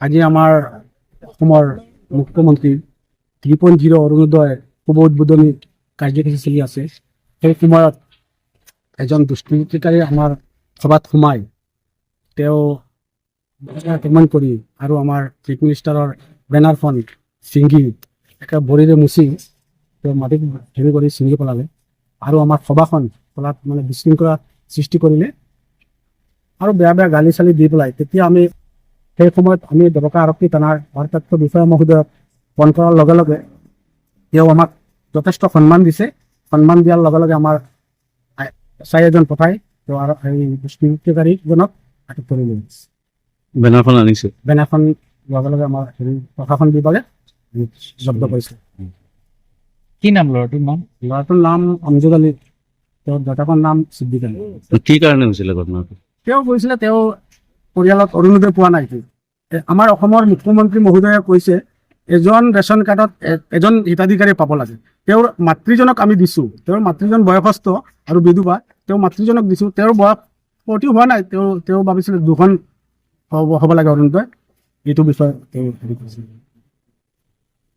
আজি আমাৰ অসমৰ মুখ্যমন্ত্ৰী থ্ৰী পইণ্ট জিৰ' অৰুণোদয় শুভ উদ্বোধনী কাৰ্যসূচী চলি আছে। সেই সময়ত এজন দুষ্কৃতিকাৰী আমাৰ সভাত সোমাই তেওঁ আক্ৰমণ কৰি আৰু আমাৰ চিফ মিনিষ্টাৰৰ বেনাৰখন ছিঙি একে ভৰিৰে মুচি তেওঁ মাটিত হেৰি কৰি ছিঙি পেলালে আৰু আমাৰ সভাখন পেলাত মানে বিশৃংখলা সৃষ্টি কৰিলে আৰু বেয়া বেয়া গালি চালি দি পেলাই। তেতিয়া আমি সেই সময়ত আমি দৰকা আৰক্ষী থানাৰ ভাৰপ্ৰাপ্ত বিষয়া মহোদয়ক ফোন কৰাৰ লগে লগে তেওঁ আমাক যথেষ্ট সন্মান দিছে। সন্মান দিয়াৰ লগে লগে আমাৰ এছাই এজন পঠাই তেওঁ আৰু এই দুষ্কৃতিকাৰীজনক আটক কৰি লৈ গৈছে। বেনাৰখন আনিছে? বেনাৰখন লগে লগে আমাৰ হেৰি প্ৰশাসন বিভাগে জব্দ কৰিছে। কি নাম ল'ৰাটোৰ নাম? ল'ৰাটোৰ নাম অমজুদ আলী। তেওঁৰ দেউতাকৰ নাম সিদ্দিক আলী। কি কাৰণে হৈছিলে ঘটনাটো? তেওঁ কৈছিলে তেওঁ পৰিয়ালত অৰুণোদয় পোৱা নাই আমাৰ অসমৰ মুখ্যমন্ত্ৰী মহোদয়ে কৈছে, এজন ৰেচন কাৰ্ডত এজন হিতাধিকাৰী পাব লাগে। তেওঁৰ মাতৃজনক আমি দিছোঁ। তেওঁৰ মাতৃজন বয়সস্থ আৰু বিধৱা তেওঁ মাতৃজনক দিছোঁ। তেওঁৰ বয়স ফৰ্টি হোৱা নাই, তেওঁ তেওঁ ভাবিছিলে দুখন হ'ব লাগে অৰুণোদয়। এইটো বিষয়ে তেওঁ হেৰি কৰিছিল।